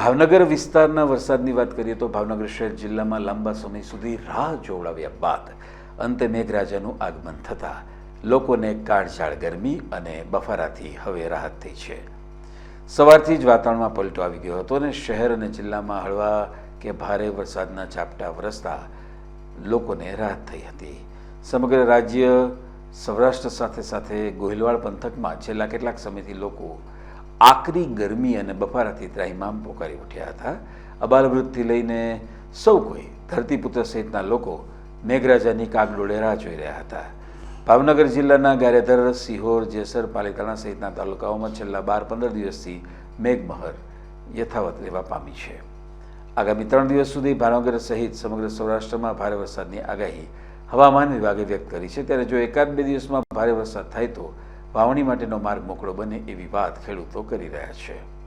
ભાવનગર વિસ્તારના વરસાદની વાત કરીએ તો ભાવનગર શહેર જિલ્લામાં લાંબા સમય સુધી રાહ જોવડાવ્યા બાદ અંતે મેઘરાજાનું આગમન થતાં લોકોને કાળઝાળ ગરમી અને બફારાથી હવે રાહત થઈ છે. સવારથી જ વાતાવરણમાં પલટો આવી ગયો હતો અને શહેર અને જિલ્લામાં હળવા કે ભારે વરસાદના ઝાપટા વરસતા લોકોને રાહત થઈ હતી. સમગ્ર રાજ્ય સૌરાષ્ટ્ર સાથે સાથે ગોહિલવાડ પંથકમાં છેલ્લા કેટલાક સમયથી લોકો આકરી ગરમી અને બફારાથી ત્રાહિમામ પોકારી ઉઠ્યા હતા. અબાલવૃદ્ધથી લઈને સૌ કોઈ ધરતીપુત્ર સહિતના લોકો મેઘરાજાની કાગડોળે રાહ જોઈ રહ્યા હતા. ભાવનગર જિલ્લાના ગારેધર, સિહોર, જેસર, પાલિતાણા સહિતના તાલુકાઓમાં છેલ્લા બાર પંદર દિવસથી મેઘમહર યથાવત રહેવા પામી છે. આગામી ત્રણ દિવસ સુધી ભાવનગર સહિત સમગ્ર સૌરાષ્ટ્રમાં ભારે વરસાદની આગાહી હવામાન વિભાગે વ્યક્ત કરી છે. ત્યારે જો એકાદ બે દિવસમાં ભારે વરસાદ થાય તો વાવણી માટેનો માર્ગ મોકળો બને એવી વાત ખેડૂતો કરી રહ્યા છે.